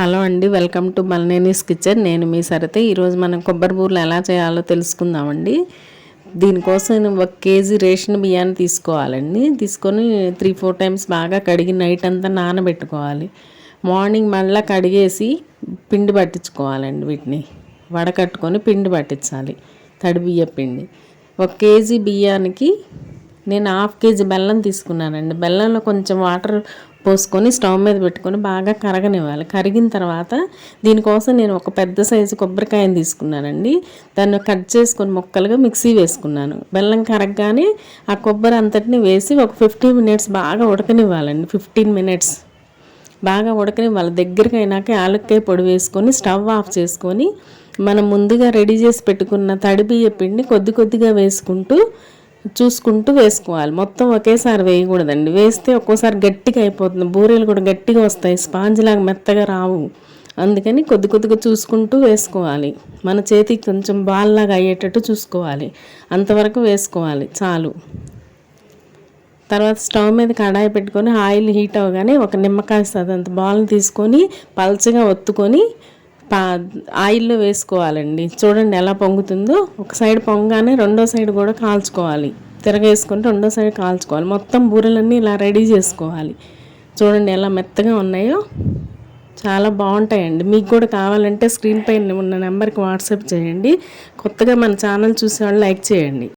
Hello అండి welcome to మల్నేనీస్ kitchen. నేను మీ సరితే. ఈరోజు మనం కొబ్బరి బూరలు ఎలా చేయాలో తెలుసుకుందామండి. దీనికోసం ఒక కేజీ రేషన్ బియ్యాన్ని తీసుకోవాలండి. తీసుకొని త్రీ ఫోర్ టైమ్స్ బాగా కడిగి నైట్ అంతా నానబెట్టుకోవాలి. మార్నింగ్ మళ్ళీ కడిగేసి పిండి పట్టించుకోవాలండి వీటిని. వడకట్టుకొని పిండి పట్టించాలి. తడి బియ్య పిండి ఒక కేజీ బియ్యానికి నేను హాఫ్ కేజీ బెల్లం తీసుకున్నానండి. బెల్లంలో కొంచెం వాటర్ పోసుకొని స్టవ్ మీద పెట్టుకొని బాగా కరగనివ్వాలి. కరిగిన తర్వాత దీనికోసం నేను ఒక పెద్ద సైజు కొబ్బరికాయని తీసుకున్నానండి. దాన్ని కట్ చేసుకొని ముక్కలుగా మిక్సీ వేసుకున్నాను. బెల్లం కరగగానే ఆ కొబ్బరి అంతటిని వేసి ఒక ఫిఫ్టీన్ మినిట్స్ బాగా ఉడకనివ్వాలండి. ఫిఫ్టీన్ మినిట్స్ బాగా ఉడకనివ్వాలి. దగ్గరికి అయినాక యాలక్కాయ పొడి వేసుకొని స్టవ్ ఆఫ్ చేసుకొని మనం ముందుగా రెడీ చేసి పెట్టుకున్న తడి బియ్య పిండి కొద్ది కొద్దిగా వేసుకుంటూ చూసుకుంటూ వేసుకోవాలి. మొత్తం ఒకేసారి వేయకూడదండి. వేస్తే ఒక్కోసారి గట్టిగా అయిపోతుంది. బూరెలు కూడా గట్టిగా వస్తాయి. స్పాంజ్ లాగా మెత్తగా రావు. అందుకని కొద్ది కొద్దిగా చూసుకుంటూ వేసుకోవాలి. మన చేతికి కొంచెం బాల్లాగా అయ్యేటట్టు చూసుకోవాలి. అంతవరకు వేసుకోవాలి. చాలు. తర్వాత స్టవ్ మీద కడాయి పెట్టుకొని ఆయిల్ హీట్ అవ్వగానే ఒక నిమ్మకాయ సదంత బాల్ని తీసుకొని పల్చగా ఒత్తుకొని పా ఆయిల్లో వేసుకోవాలండి. చూడండి ఎలా పొంగుతుందో. ఒక సైడ్ పొంగగానే రెండో సైడ్ కూడా కాల్చుకోవాలి. తిరగేసుకుంటే రెండో సైడ్ కాల్చుకోవాలి. మొత్తం బూరెలన్నీ ఇలా రెడీ చేసుకోవాలి. చూడండి ఎలా మెత్తగా ఉన్నాయో. చాలా బాగుంటాయండి. మీకు కూడా కావాలంటే స్క్రీన్ పైన ఉన్న నెంబర్కి వాట్సాప్ చేయండి. కొత్తగా మన ఛానల్ చూసేవాళ్ళు లైక్ చేయండి.